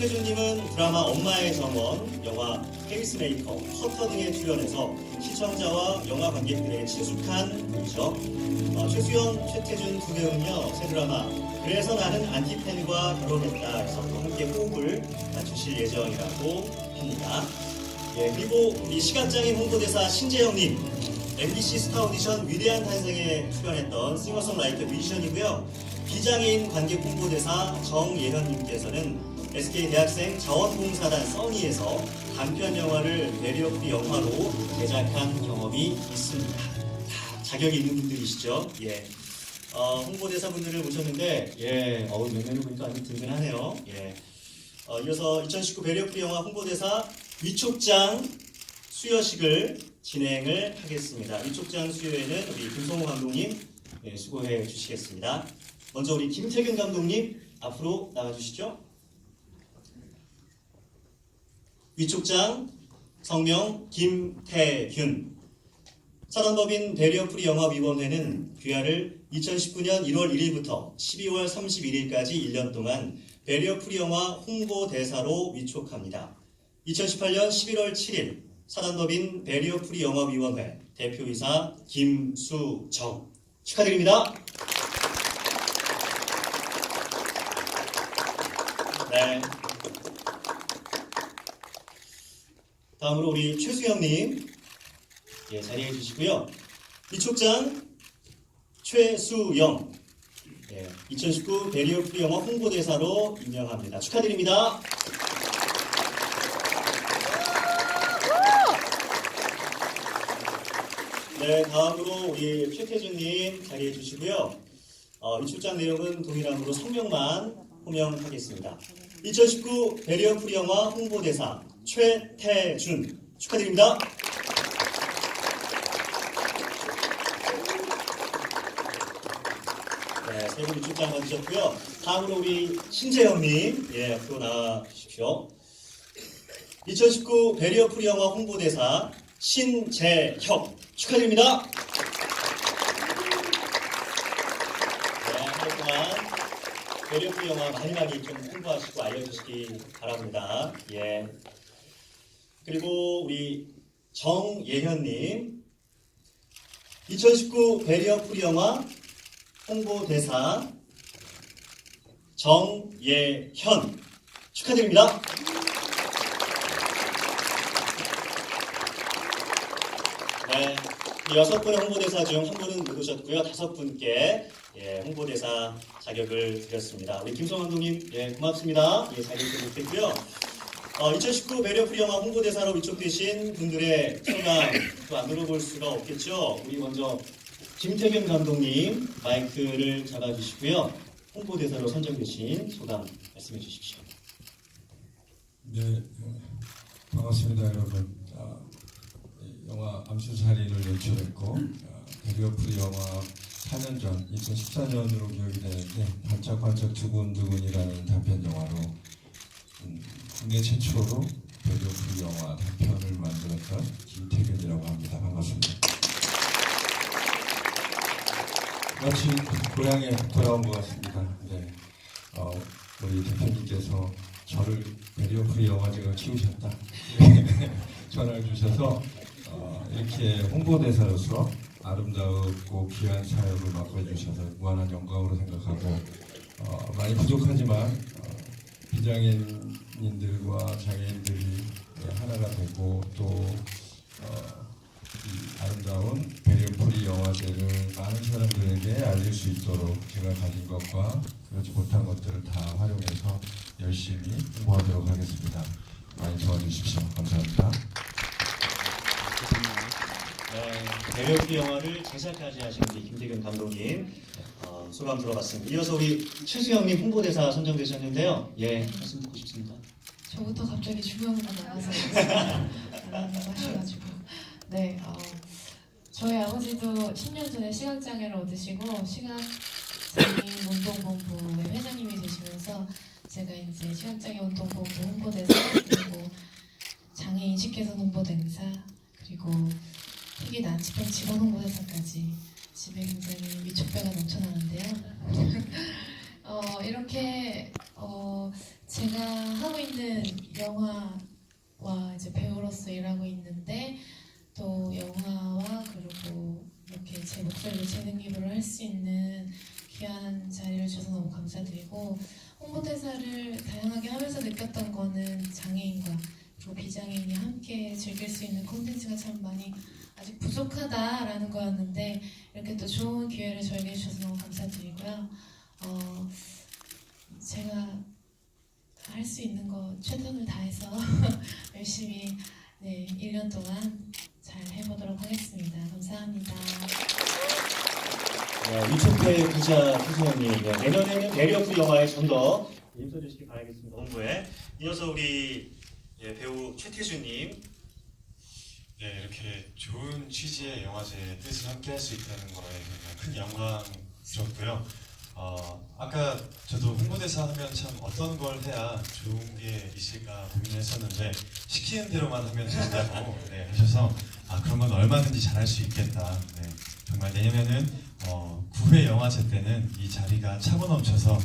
태준님은 드라마 엄마의 정원, 영화 페이스메이커, 커터 등에 출연해서 시청자와 영화 관객들의 친숙한 분이죠. 어, 최수영, 최태준 두 배우는요, 새 드라마 그래서 나는 안티팬과 결혼했다 해서 또 함께 호흡을 맞추실 예정이라고 합니다. 예, 그리고 우리 시각장애인 홍보대사 신재영님, MBC 스타 오디션 위대한 탄생에 출연했던 싱어송라이터 뮤지션이고요. 비장애인 관객 홍보대사 정예현님께서는 SK 대학생 자원봉사단 써니에서 단편 영화를 베리어프리 영화로 제작한 경험이 있습니다. 다 자격이 있는 분들이시죠. 예. 어, 홍보대사 분들을 모셨는데, 예, 어우, 몇몇을 보니까 아주 든든하네요. 예. 어, 이어서 2019 베리어프리 영화 홍보대사 위촉장 수여식을 진행을 하겠습니다. 위촉장 수여에는 우리 김성호 감독님 예, 수고해 주시겠습니다. 먼저 우리 김태균 감독님 앞으로 나와주시죠. 위촉 장 성명 김태균 사단법인 대리어프리 영화위원회는 귀하를 2019년 1월 1일부터 12월 31일까지 1년 동안 베리어프리 영화 홍보대사로 위촉합니다. 2018년 11월 7일 사단법인 베리어프리 영화위원회 대표이사 김수정 축하드립니다. 네. 다음으로 우리 최수영님 예, 자리해 주시고요. 이촉장 최수영 예, 2019 베리어 프리 영화 홍보대사로 임명합니다. 축하드립니다. 네, 다음으로 우리 최태준님 자리해 주시고요. 어, 이 출장 내용은 동일함으로 성명만 호명하겠습니다. 2019 베리어 프리 영화 홍보대사 최태준 축하드립니다. 네, 세 분이 출장 와주셨고요. 다음으로 우리 신재영님, 예, 앞으로 나와 주십시오. 2019 베리어 프리 영화 홍보대사 신재혁 축하드립니다. 네, 한해 동안 베리어 프리 영화 많이 많이 좀 홍보하시고 알려주시기 바랍니다. 예. 그리고 우리 정예현님, 2019 베리어 프리 영화 홍보대사 정예현 축하드립니다. 네, 이 여섯 분의 홍보대사 중 한 분은 못 오셨고요. 다섯 분께 예, 홍보대사 자격을 드렸습니다. 우리 김성 감독님, 예, 고맙습니다. 예, 자격을 못했고요. 어, 2019 매력프리 영화 홍보대사로 위촉되신 분들의 소감 또안 들어볼 수가 없겠죠. 우리 먼저 김태균 감독님 마이크를 잡아주시고요. 홍보대사로 선정되신 소감 말씀해 주십시오. 네, 어, 반갑습니다, 여러분. 아, 이 영화 암수살인을 연출했고 아, 베리어프리 영화 4년 전, 2014년으로 기억이 되는데 반짝반짝 두근두근이라는 단편 영화로 음, 국내 최초로 베리어프리 영화 단편을 만들었던 김태균이라고 합니다. 반갑습니다. 마치 고향에 돌아온 것 같습니다. 네, 어, 우리 대표님께서 저를 베리어프리 영화제가 키우셨다 전화를 주셔서 어, 이렇게 홍보대사로서 아름다웠고 귀한 사역을 맡아주셔서 무한한 영광으로 생각하고 어, 많이 부족하지만 어, 비장애인들과 장애인들이 하나가 되고 또 어, 이 아름다운 베리어프리 영화제를 많은 사람들에게 알릴 수 있도록 제가 가진 것과 그렇지 못한 것들을 다 활용해서 열심히 홍보하도록 하겠습니다. 많이 도와주십시오. 감사합니다. 네, 배려프 영화를 제작까지 하신 우리 김태균 감독님 어, 소감 들어봤습니다. 이어서 우리 최수영님 홍보대사 선정되셨는데요. 예, 말씀 듣고 싶습니다. 저부터 갑자기 주명만 나와서 나라고 하셔가지고 네 어, 저희 아버지도 10년 전에 시각장애를 얻으시고 시각장애인 운동본부의 회장님이 되시면서 제가 이제 시각장애 운동본부 홍보대사 그리고 장애인 식개선 홍보대사 그리고 희귀 난치병 직원 홍보대사까지 집에 굉장히 위촉배가 넘쳐나는데요. 어, 이렇게 어, 제가 하고 있는 영화와 이제 배우로서 일하고 있는데 또 영화와 그리고 이렇게 제 목소리로 재능 기부를 할 수 있는 귀한 자리를 주셔서 너무 감사드리고 홍보대사를 다양하게 하면서 느꼈던 거는 장애인과 그리고 비장애인이 함께 즐길 수 있는 콘텐츠가 참 많이 아직 부족하다라는 거였는데 이렇게 또 좋은 기회를 저에게 주셔서 너무 감사드리고요. 어, 제가 할 수 있는 거 최선을 다해서 열심히 네, 1년 동안 네, 위촉회 부자 네, 내년에는 베리어프 영화에 좀더 힘써주시기 바라겠습니다. 홍보에 이어서 우리 예, 배우 최태준님 네, 이렇게 좋은 취지의 영화제 뜻을 함께 할 수 있다는 거에 굉장히 큰 영광스럽고요. 어, 아까 저도 홍보대사 하면 참 어떤 걸 해야 좋은 게 있을까 고민했었는데 시키는 대로만 하면 된다고 네, 하셔서 아, 그런 건 얼마든지 잘할 수 있겠다. 네, 정말 내년에는 어, 9회 영화제 때는 이 자리가 차고 넘쳐서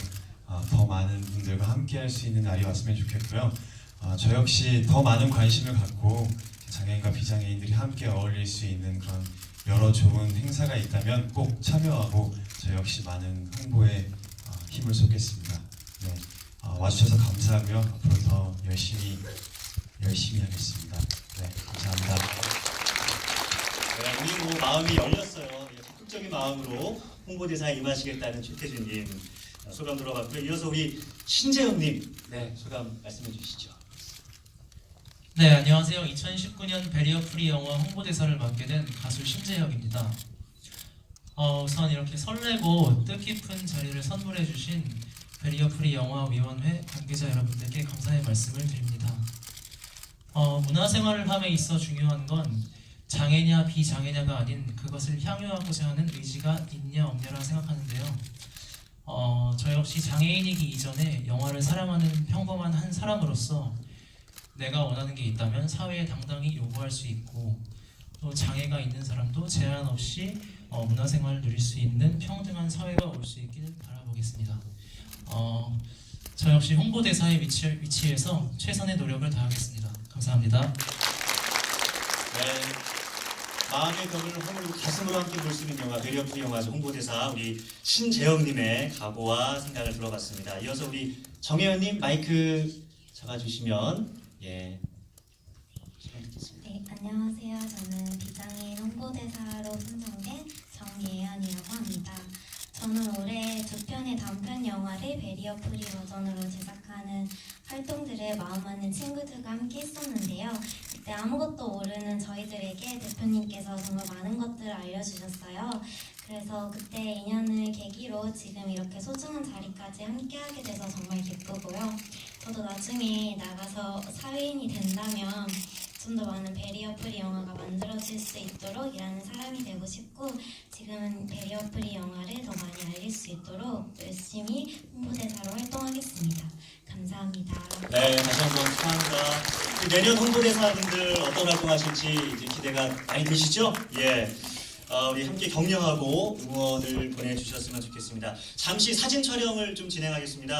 어, 더 많은 분들과 함께 할 수 있는 날이 왔으면 좋겠고요. 어, 저 역시 더 많은 관심을 갖고 장애인과 비장애인들이 함께 어울릴 수 있는 그런 여러 좋은 행사가 있다면 꼭 참여하고 저 역시 많은 홍보에 어, 힘을 쏟겠습니다. 네, 어, 와주셔서 감사하고요. 앞으로 더 열심히 열심히 하겠습니다. 네, 감사합니다. 네, 우리 뭐 마음이 열렸어요. 예, 적극적인 마음으로 홍보대사에 임하시겠다는 최태준님 어, 소감 들어봤고요. 이어서 우리 신재영님 네, 소감 말씀해 주시죠. 네, 안녕하세요. 2019년 베리어 프리 영화 홍보대사를 맡게 된 가수 신재혁입니다. 어, 우선 이렇게 설레고 뜻깊은 자리를 선물해 주신 베리어 프리 영화 위원회 관계자 여러분들께 감사의 말씀을 드립니다. 어, 문화생활을 함에 있어 중요한 건 장애냐 비장애냐가 아닌 그것을 향유하고자 하는 의지가 있냐 없냐라 생각하는데요. 어, 저 역시 장애인이기 이전에 영화를 사랑하는 평범한 한 사람으로서 내가 원하는 게 있다면 사회에 당당히 요구할 수 있고 또 장애가 있는 사람도 제한 없이 어, 문화생활을 누릴 수 있는 평등한 사회가 올 수 있기를 바라보겠습니다. 어, 저 역시 홍보대사의 위치, 위치에서 최선의 노력을 다하겠습니다. 감사합니다. 네. 마음의 벽을 허물고 가슴으로 함께 볼 수 있는 영화 베리어프 영화제 홍보대사 우리 신재영님의 각오와 생각을 들어봤습니다. 이어서 우리 정혜연님 마이크 잡아주시면 예. 네, 안녕하세요. 저는 비장애인 홍보대사로 선정된 정예연이라고 합니다. 저는 올해 두 편의 단편 영화를 베리어 프리 버전으로 제작하는 활동들을 마음 맞는 친구들과 함께 했었는데요. 그때 아무것도 모르는 저희들에게 대표님께서 정말 많은 것들을 알려주셨어요. 그래서 그때 인연을 계기로 지금 이렇게 소중한 자리까지 함께하게 돼서 정말 기쁘고요. 저도 나중에 나가서 사회인이 된다면 좀 더 많은 베리어 프리 영화가 만들어질 수 있도록 일하는 사람이 되고 싶고 지금은 베리어 프리 영화를 더 많이 알릴 수 있도록 열심히 홍보대사로 활동하겠습니다. 감사합니다. 네, 다시 한번 축하합니다. 그 내년 홍보대사분들 어떤 활동하실지 기대가 많이 되시죠? 예. 어, 우리 함께 격려하고 응원을 보내주셨으면 좋겠습니다. 잠시 사진 촬영을 좀 진행하겠습니다.